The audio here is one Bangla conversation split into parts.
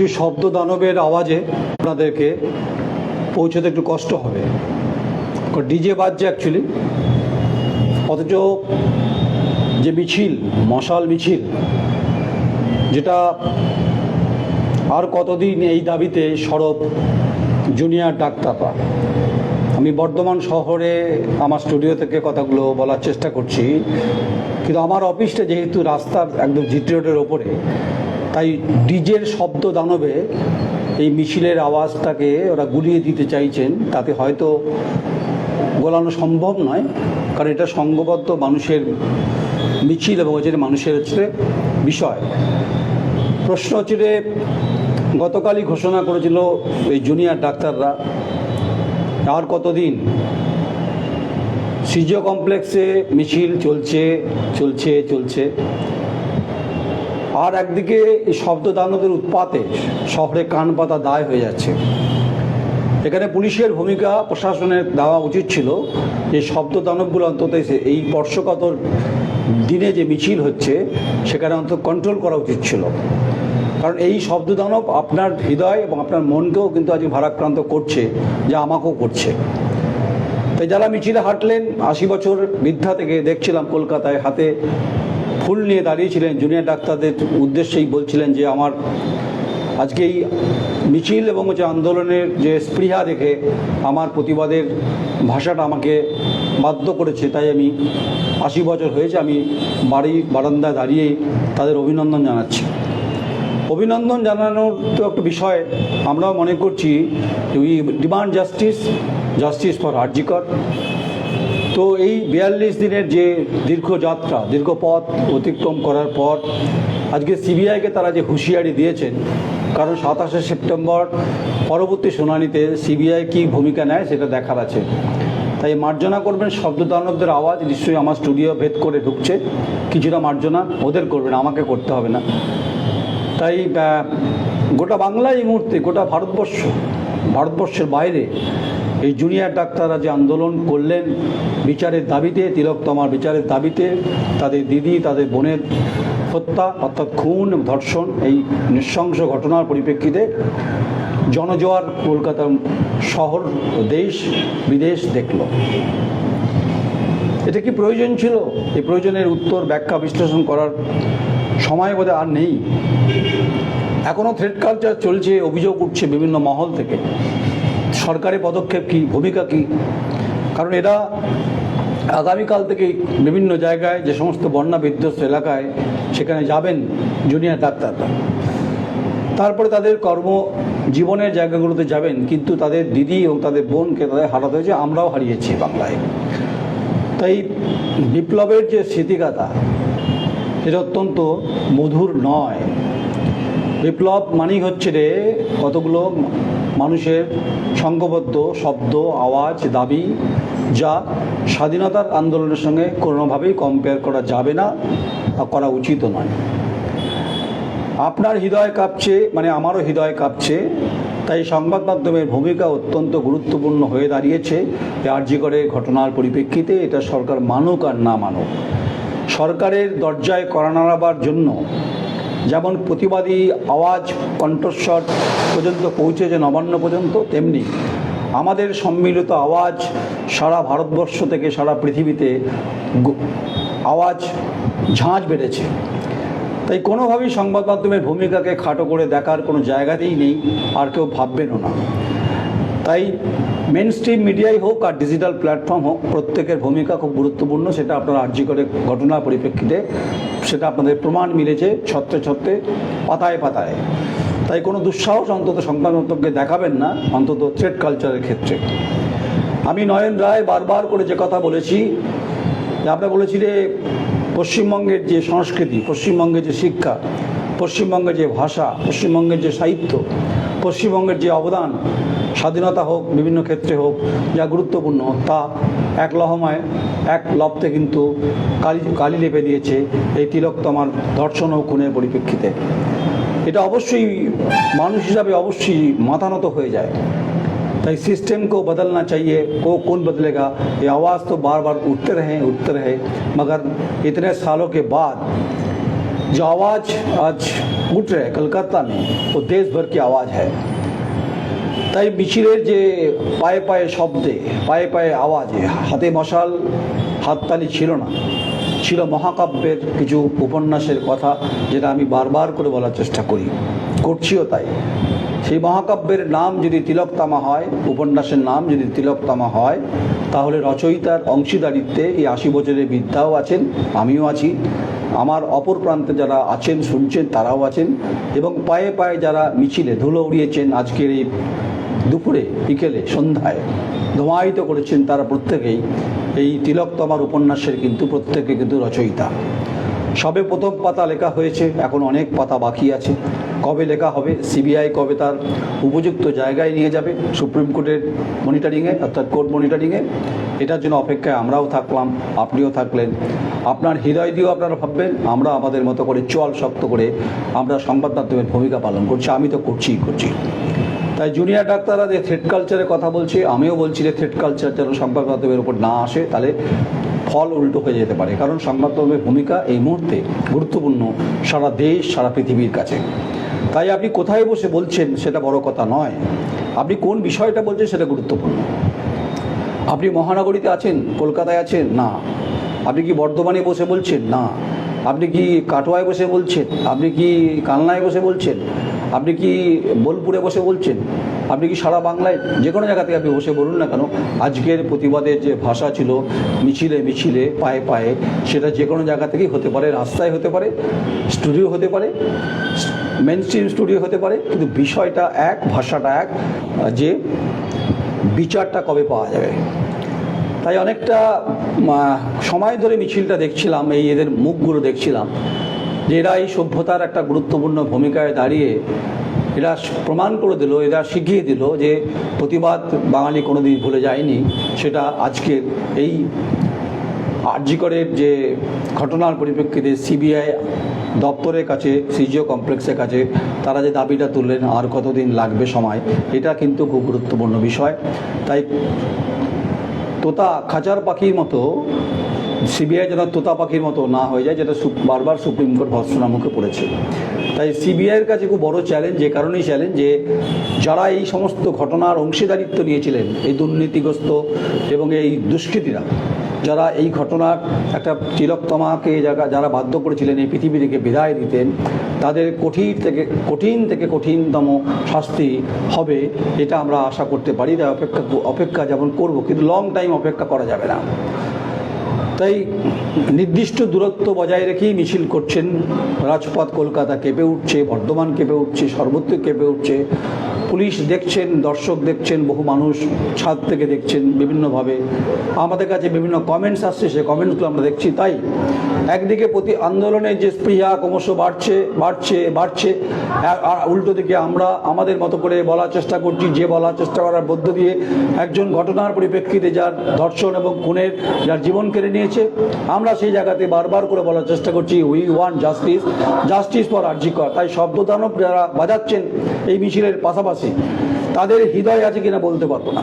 যে শব্দ দানবের আওয়াজে আপনাদেরকে পৌঁছতে একটু কষ্ট হবে। ডিজে বাজছে অ্যাকচুয়ালি অথচ যে মিছিল, মশাল মিছিল, যেটা আর কতদিন এই দাবিতে সরব জুনিয়র ডাক্তাররা আমি বর্ধমান শহরে আমার স্টুডিও থেকে কথাগুলো বলার চেষ্টা করছি। কিন্তু আমার অফিসটা যেহেতু রাস্তার একদম জিটি রোডের ওপরে তাই ডিজের শব্দ দানবে এই মিছিলের আওয়াজটাকে ওরা গুলিয়ে দিতে চাইছেন। তাতে হয়তো গোলানো সম্ভব নয়, কারণ এটা সংঘবদ্ধ মানুষের মিছিল এবং হচ্ছে মানুষের হচ্ছে বিষয়। প্রশ্ন হচ্ছে যে, গতকালই ঘোষণা করেছিল এই জুনিয়র ডাক্তাররা, আর কতদিন? সিজিও কমপ্লেক্সে মিছিল চলছে চলছে চলছে। আর একদিকে এই শব্দ দানবের উৎপাতে শহরে কান পাতা দায় হয়ে যাচ্ছে। এখানে পুলিশের ভূমিকা প্রশাসনের দেওয়া উচিত ছিল যে শব্দ দানবগুলো অন্তত এই স্পর্শকাতর দিনে যে মিছিল হচ্ছে, সেখানে অন্তত কন্ট্রোল করা উচিত ছিল। কারণ এই শব্দ দানব আপনার হৃদয় এবং আপনার মনকেও কিন্তু আজ ভারাক্রান্ত করছে, যা আমাকেও করছে। তাই যারা মিছিলে হাঁটলেন, আশি বছর বৃদ্ধা থেকে দেখছিলাম কলকাতায় হাতে ফুল নিয়ে দাঁড়িয়েছিলেন জুনিয়র ডাক্তারদের উদ্দেশ্যেই বলছিলেন যে আমার আজকে এই মিছিল এবং হচ্ছে আন্দোলনের যে স্পৃহা দেখে আমার প্রতিবাদের ভাষাটা আমাকে বাধ্য করেছে, তাই আমি আশি বছর হয়েছে আমি বাড়ি, বারান্দায় দাঁড়িয়ে তাদের অভিনন্দন জানাচ্ছি। অভিনন্দন জানানোর তো একটা বিষয়, আমরাও মনে করছি we demand justice justice for RG Kar তো এই বিয়াল্লিশ দিনের যে দীর্ঘ যাত্রা, দীর্ঘ পথ অতিক্রম করার পর আজকে সিবিআইকে তারা যে হুঁশিয়ারি দিয়েছেন, কারণ সাতাশে সেপ্টেম্বর পরবর্তী শুনানিতে সিবিআই কী ভূমিকা নেয় সেটা দেখার আছে। তাই মার্জনা করবেন শব্দদানবদের আওয়াজ, নিশ্চয়ই আমার স্টুডিও ভেদ করে ঢুকছে। কিছুটা মার্জনা ওদের করবেন, আমাকে করতে হবে না। তাই গোটা বাংলা এই মুহূর্তে, গোটা ভারতবর্ষ, ভারতবর্ষের বাইরে এই জুনিয়র ডাক্তাররা যে আন্দোলন করলেন, বিচারের দাবিতে তিলকতমার বিচারের দাবিতে, তাদের দিদি, তাদের বোনের হত্যা, অর্থাৎ খুন ধর্ষণ এই নৃশংস ঘটনার পরিপ্রেক্ষিতে জনজোয়ার কলকাতা শহর দেশ, বিদেশ দেখল। এটা কি প্রয়োজন ছিল? এই প্রয়োজনের উত্তর ব্যাখ্যা বিশ্লেষণ করার সময় বোধহয় আর নেই। এখনও থ্রেড কালচার চলছে, অভিযোগ উঠছে বিভিন্ন মহল থেকে। সরকারের পদক্ষেপ কী, ভূমিকা কী? কারণ এরা আগামীকাল থেকে বিভিন্ন জায়গায় যে সমস্ত বন্যা বিধ্বস্ত এলাকায় সেখানে যাবেন জুনিয়র ডাক্তাররা তারপরে তাদের কর্ম জীবনের জায়গাগুলোতে যাবেন, কিন্তু তাদের দিদি এবং তাদের বোনকে তাদের হারাতে হয়েছে, আমরাও হারিয়েছি বাংলায়। তাই বিপ্লবের যে স্মৃতিগাথা এটা অত্যন্ত মধুর নয়। বিপ্লব মানেই হচ্ছে রে কতগুলো মানুষের সংঘবদ্ধ শব্দ, আওয়াজ, দাবি, যা স্বাধীনতার আন্দোলনের সঙ্গে কোনোভাবেই কম্পেয়ার করা যাবে না করা উচিত নয়। আপনার হৃদয় কাঁপছে মানে আমারও হৃদয় কাঁপছে, তাই সংবাদ মাধ্যমের ভূমিকা অত্যন্ত গুরুত্বপূর্ণ হয়ে দাঁড়িয়েছে। আর্জি করে ঘটনার পরিপ্রেক্ষিতে এটা সরকার মানুক আর না মানুক। সরকারের দরজায় করা নাড়াবার জন্য যেমন প্রতিবাদী আওয়াজ, কণ্ঠস্বর পর্যন্ত পৌঁছেছে নবান্ন পর্যন্ত, তেমনি আমাদের সম্মিলিত আওয়াজ সারা ভারতবর্ষ থেকে, সারা পৃথিবীতে আওয়াজ ঝাঁজ বেড়েছে। তাই কোনোভাবেই সংবাদ মাধ্যমের ভূমিকাকে খাটো করে দেখার কোনো জায়গাতেই নেই, আর কেউ ভাববেনও না। তাই মেন স্ট্রিম মিডিয়াই হোক আর ডিজিটাল প্ল্যাটফর্ম হোক, প্রত্যেকের ভূমিকা খুব গুরুত্বপূর্ণ, সেটা আপনারা আর্জি করে ঘটনার পরিপ্রেক্ষিতে, সেটা আপনাদের প্রমাণ মিলেছে ছত্রে ছত্রে, পাতায় পাতায়। তাই কোনো দুঃসাহস অন্তত সংবাদ মাধ্যমকে দেখাবেন না, অন্তত থ্রেড কালচারের ক্ষেত্রে। আমি নয়ন রায় বারবার করে যে কথা বলেছি, যে আপনারা বলেছি যে পশ্চিমবঙ্গের যে সংস্কৃতি, পশ্চিমবঙ্গের যে শিক্ষা, পশ্চিমবঙ্গের যে ভাষা, পশ্চিমবঙ্গের যে সাহিত্য, পশ্চিমবঙ্গের যে অবদান স্বাধীনতা হোক বিভিন্ন ক্ষেত্রে হোক যা গুরুত্বপূর্ণ তা এক লহমায় এক লপ্তে কিন্তু কালি কালি লেপে দিয়েছে এই তিলকতমার ধর্ষণ ও খুনের পরিপ্রেক্ষিতে এটা অবশ্যই মানুষ হিসাবে অবশ্যই মাথানত হয়ে যায় ताई सिस्टम को बदलना चाहिए को कौन बदलेगा ये आवाज़ तो बार बार उठते रहे उठते रहे मगर इतने सालों के बाद जो आवाज़ आज उठ रहा है कलकत्ता में वो देश भर की आवाज़ है তাই মিছিলের যে পায়ে পায়ে শব্দে, পায়ে পায়ে আওয়াজে, হাতে মশাল, হাততালি ছিল না। ছিল মহাকাব্যের কিছু উপন্যাসের কথা যেটা আমি বারবার করে বলার চেষ্টা করি। করছিও তাই। সেই মহাকাব্যের নাম যদি তিলকতামা হয়, উপন্যাসের নাম যদি তিলকতামা হয় তাহলে রচয়িতার অংশীদারিত্বে এই আশি বছরের বৃদ্ধাও আছেন, আমিও আছি। আমার অপর প্রান্তে যারা আছেন, শুনছেন, তারাও আছেন এবং পায়ে পায়ে যারা মিছিলে ধুলো উড়িয়েছেন আজকের এই দুপুরে, বিকেলে, সন্ধ্যায় ধোঁয়ায়িত করেছেন তারা প্রত্যেকেই। এই তিলকতমার উপন্যাসের কিন্তু প্রত্যেকে কিন্তু রচয়িতা। সবে প্রথম পাতা লেখা হয়েছে, এখন অনেক পাতা বাকি আছে। কবে লেখা হবে সিবিআই কবে তার উপযুক্ত জায়গায় নিয়ে যাবে সুপ্রিম কোর্টের মনিটরিংয়ে অর্থাৎ কোর্ট মনিটরিংয়ে এটার জন্য অপেক্ষায় আমরাও থাকলাম, আপনিও থাকলেন। আপনার হৃদয় দিয়েও আপনারা ভাববেন, আমরা আমাদের মতো করে চল শক্ত করে আমরা সংবাদ মাধ্যমের ভূমিকা পালন করছি, আমি তো করছিই করছি। তাই জুনিয়র ডাক্তাররা যে থ্রেড কালচারের কথা বলছে, আমিও বলছি যে থ্রেড কালচার যেন সংবাদ মাধ্যমের উপর না আসে, তাহলে ফল উল্টো হয়ে যেতে পারে, কারণ সংবাদ মাধ্যমের ভূমিকা এই মুহূর্তে গুরুত্বপূর্ণ সারা দেশ, সারা পৃথিবীর কাছে। তাই আপনি কোথায় বসে বলছেন সেটা বড় কথা নয়। আপনি কোন বিষয়টা বলছেন সেটা গুরুত্বপূর্ণ। আপনি মহানগরীতে আছেন, কলকাতায় আছেন? না। আপনি কি বর্ধমানে বসে বলছেন? না। আপনি কি কাটোয়ায় বসে বলছেন? আপনি কি কালনায় বসে বলছেন? আপনি কি বোলপুরে বসে বলছেন? আপনি কি সারা বাংলায় যে কোনো জায়গা থেকে আপনি বসে বলুন না কেন? আজকের প্রতিবাদের যে ভাষা ছিল, মিছিলে মিছিলে, পায়ে পায়ে, সেটা যে কোনো জায়গা থেকেই হতে পারে, রাস্তায় হতে পারে, স্টুডিও হতে পারে মেন স্ট্রিম স্টুডিও হতে পারে, কিন্তু বিষয়টা এক, ভাষাটা এক, যে বিচারটা কবে পাওয়া যাবে? তাই অনেকটা সময় ধরে মিছিলটা দেখছিলাম, এই এদের মুখগুলো দেখছিলাম, যে এরা এই সভ্যতার একটা গুরুত্বপূর্ণ ভূমিকায় দাঁড়িয়ে এরা প্রমাণ করে দিল, এরা শিখিয়ে দিল যে প্রতিবাদ বাঙালি কোনোদিন ভুলে যায়নি। সেটা আজকের এই আরজিকরের যে ঘটনার পরিপ্রেক্ষিতে সিবিআই দপ্তরের কাছে, সিজিও কমপ্লেক্সের কাছে তারা যে দাবিটা তুললেন, আর কতদিন লাগবে সময়, এটা কিন্তু খুব গুরুত্বপূর্ণ বিষয়। তাই তোতা খাঁচার পাখির মতো, সিবিআই যেন তোতা পাখির মতো না হয়ে যায়, যেটা বারবার সুপ্রিম কোর্ট ভর্সনার মুখে পড়েছে। তাই সিবিআইয়ের কাছে খুব বড় চ্যালেঞ্জ যে কারণেই চ্যালেঞ্জ যে যারা এই সমস্ত ঘটনার অংশীদারিত্ব নিয়েছিলেন, এই দুর্নীতিগ্রস্ত এবং এই দুষ্কৃতীরা, যারা এই ঘটনার একটা তিলকতমাকে জায়গা যারা বাধ্য করেছিলেন এই পৃথিবী থেকে বিদায় দিতেন, তাদের কঠিন থেকে কঠিন থেকে কঠিনতম শাস্তি হবে এটা আমরা আশা করতে পারি। তাই অপেক্ষা অপেক্ষা যেমন করব, কিন্তু লং টাইম অপেক্ষা করা যাবে না। তাই নির্দিষ্ট দূরত্ব বজায় রেখেই মিছিল করছেন রাজপথ কলকাতা কেঁপে উঠছে, বর্ধমান কেঁপে উঠছে, সর্বত্র কেঁপে উঠছে। পুলিশ দেখছেন, দর্শক দেখছেন, বহু মানুষ ছাদ থেকে দেখছেন বিভিন্নভাবে। আমাদের কাছে বিভিন্ন কমেন্টস আসছে সে কমেন্টসগুলো আমরা দেখছি। তাই একদিকে প্রতি আন্দোলনের যে স্পৃহা ক্রমশ বাড়ছে বাড়ছে বাড়ছে। আর- উল্টো দিকে আমরা আমাদের মতো করে বলার চেষ্টা করছি, যে বলার চেষ্টা করার মধ্য দিয়ে একজন ঘটনার পরিপ্রেক্ষিতে যার ধর্ষণ এবং খুনের, যার জীবন কেড়ে নিয়েছে, আমরা সেই জায়গাতে বারবার করে বলার চেষ্টা করছি we want justice justice for RG Kar তাই শব্দদানব যারা বাজাচ্ছেন এই মিছিলের পাশাপাশি তাদের হৃদয় আছে কিনা বলতে পারব না।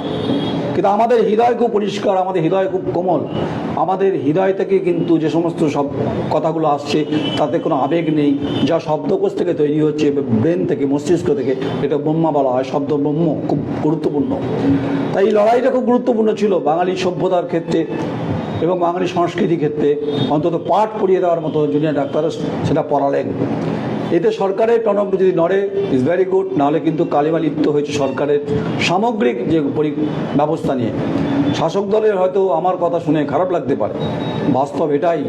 কিন্তু আমাদের হৃদয় খুব পরিষ্কার, আমাদের হৃদয় খুব কোমল। আমাদের হৃদয় থেকে কিন্তু যে সমস্ত সব কথাগুলো আসছে, তাতে কোনো আবেগ নেই। যা শব্দকোষ থেকে তৈরি হচ্ছে, ব্রেন থেকে, মস্তিষ্ক থেকে, এটা ব্রহ্মা বলা হয়, শব্দ ব্রহ্ম, খুব গুরুত্বপূর্ণ। তাই এই লড়াইটা খুব গুরুত্বপূর্ণ ছিল বাঙালি সভ্যতার ক্ষেত্রে এবং বাঙালি সংস্কৃতির ক্ষেত্রে। অন্তত পাঠ পড়িয়ে দেওয়ার মতো জুনিয়র ডাক্তাররা সেটা পড়ালেন। এতে সরকারের টনক যদি নড়ে ইজ ভেরি গুড নাহলে কিন্তু কালিমা লিপ্ত হয়েছে সরকারের সামগ্রিক যে পরি ব্যবস্থা নিয়ে শাসক দলের হয়তো আমার কথা শুনে খারাপ লাগতে পারে বাস্তব এটাই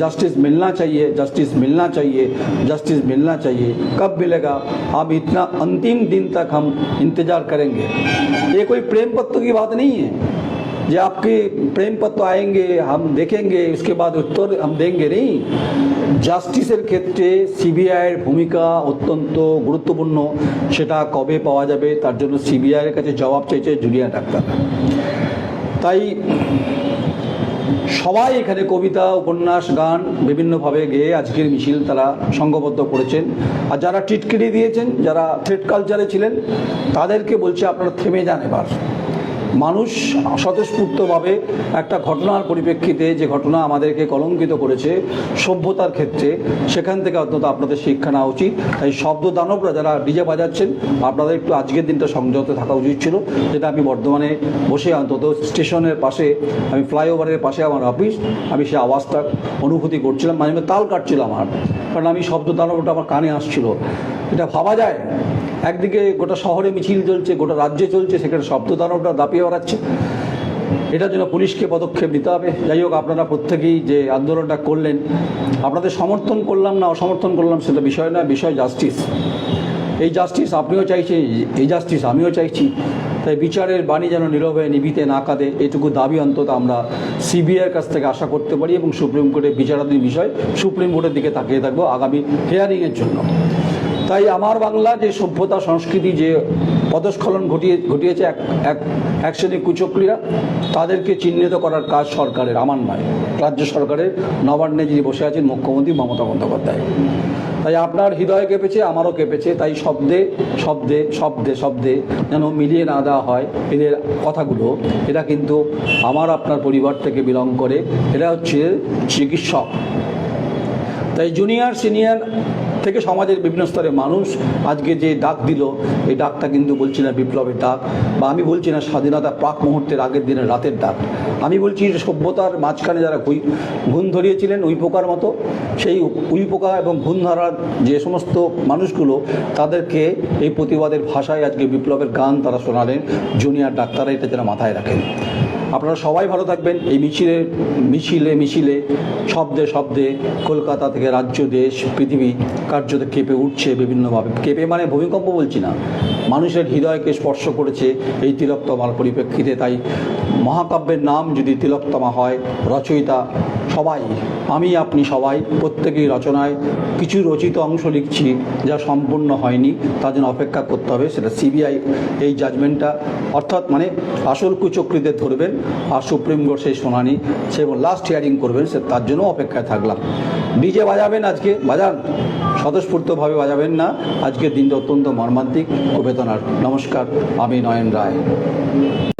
জাস্টিস मिलना चाहिए जस्टिस मिलना चाहिए जस्टिस मिलना चाहिए कब मिलेगा अब इतना अंतिम दिन तक हम इंतज़ार करेंगे ये कोई प्रेम पत्र की बात नहीं है যে आपके प्रेम पत्र आएंगे हम देखेंगे उसके बाद उत्तर हम देंगे नहीं জাস্টিসের ক্ষেত্রে সিবিআইয়ের ভূমিকা অত্যন্ত গুরুত্বপূর্ণ সেটা কবে পাওয়া যাবে তার জন্য সিবিআইয়ের কাছে জবাব চাইছে জুনিয়র ডাক্তার তাই সবাই এখানে কবিতা উপন্যাস গান বিভিন্নভাবে গেয়ে আজকের মিছিল তারা সংঘবদ্ধ করেছেন আর যারা টিটকিরি দিয়েছেন যারা থ্রেড কালচারে ছিলেন তাদেরকে বলছে আপনারা থেমে যান এবার মানুষ স্বতঃস্ফূর্তভাবে একটা ঘটনার পরিপ্রেক্ষিতে যে ঘটনা আমাদেরকে কলঙ্কিত করেছে সভ্যতার ক্ষেত্রে, সেখান থেকে অন্তত আপনাদের শিক্ষা নেওয়া উচিত। তাই শব্দ দানবরা যারা ডিজে বাজাচ্ছেন, আপনাদের একটু আজকের দিনটা সংযত থাকা উচিত ছিল, যেটা আমি বর্ধমানে বসে অন্তত স্টেশনের পাশে, আমি ফ্লাইওভারের পাশে আমার অফিস, আমি সেই আওয়াজটা অনুভূতি করছিলাম মাঝে তাল কাটছিল আমার কারণ আমি শব্দ দানবটা আমার কানে আসছিল। এটা ভাবা যায়। একদিকে গোটা শহরে মিছিল চলছে, গোটা রাজ্যে চলছে, সেখানে শব্দ দানবটা দাপিয়ে বেড়াচ্ছে। এটার জন্য পুলিশকে পদক্ষেপ নিতে হবে। যাই হোক, আপনারা প্রত্যেকেই যে আন্দোলনটা করলেন, আপনাদের সমর্থন করলাম না অসমর্থন করলাম সেটা বিষয় না বিষয় জাস্টিস এই জাস্টিস আপনিও চাইছেন, এই জাস্টিস আমিও চাইছি। তাই বিচারের বাণী যেন নীরবে নিবিতে না কাঁদে, এটুকু দাবি অন্তত আমরা সিবিআইয়ের কাছ থেকে আশা করতে পারি এবং সুপ্রিম কোর্টের বিচারাধীন বিষয় সুপ্রিম কোর্টের দিকে তাকিয়ে থাকব আগামী হেয়ারিংয়ের জন্য। তাই আমার বাংলা যে সভ্যতা সংস্কৃতি যে পদস্খলন ঘটিয়ে ঘটিয়েছে এক এক এক শ্রেণির কুচক্রীরা, তাদেরকে চিহ্নিত করার কাজ সরকারের, আমার নয়। রাজ্য সরকারের নবান্নে যিনি বসে আছেন মুখ্যমন্ত্রী মমতা বন্দ্যোপাধ্যায়। তাই আপনার হৃদয় কেঁপেছে, আমারও কেঁপেছে, তাই শব্দে শব্দে শব্দে শব্দে যেন মিলিয়ে না দেওয়া হয় এদের কথাগুলো। এটা কিন্তু আমার, আপনার পরিবার থেকে বিলং করে। এরা হচ্ছে চিকিৎসক। তাই জুনিয়র সিনিয়র থেকে সমাজের বিভিন্ন স্তরের মানুষ আজকে যে ডাক দিল, এই ডাকটা কিন্তু বলছি না বিপ্লবের ডাক বা আমি বলছি না স্বাধীনতা প্রাক মুহূর্তের আগের দিনের রাতের ডাক। আমি বলছি সভ্যতার মাঝখানে যারা ঘুণ ধরিয়েছিলেন উই পোকার মতো, সেই উই পোকা এবং ঘুণ ধরার যে সমস্ত মানুষগুলো, তাদেরকে এই প্রতিবাদের ভাষায় আজকে বিপ্লবের গান তারা শোনালেন, জুনিয়র ডাক্তাররা এটা যেন মাথায় রাখেন। আপনারা সবাই ভালো থাকবেন। এই মিছিলে মিছিলে মিছিলে, শব্দে শব্দে কলকাতা থেকে রাজ্য, দেশ, পৃথিবী কার্যত কেঁপে উঠছে বিভিন্নভাবে। কেঁপে মানে ভূমিকম্প বলছি না। মানুষের হৃদয়কে স্পর্শ করেছে এই তিলকতমার পরিপ্রেক্ষিতে। তাই মহাকাব্যের নাম যদি তিলকতমা হয়, রচয়িতা সবাই, আমি, আপনি সবাই, প্রত্যেকেই রচনায় কিছু রচিত অংশ লিখছি যা সম্পূর্ণ হয়নি তার জন্য অপেক্ষা করতে হবে, সেটা সিবিআই এই জাজমেন্টটা অর্থাৎ মানে আসল কুচক্রীদের ধরবেন আর সুপ্রিম কোর্ট সেই শুনানি, সে লাস্ট হিয়ারিং করবেন, সে তার জন্য অপেক্ষায় থাকলাম। ডিজে বাজাবেন আজকে, বাজান, স্বতঃস্ফূর্তভাবে বাজাবেন না, আজকের দিনটা অত্যন্ত মর্মান্তিক ও নমস্কার, আমি নয়ন রায়।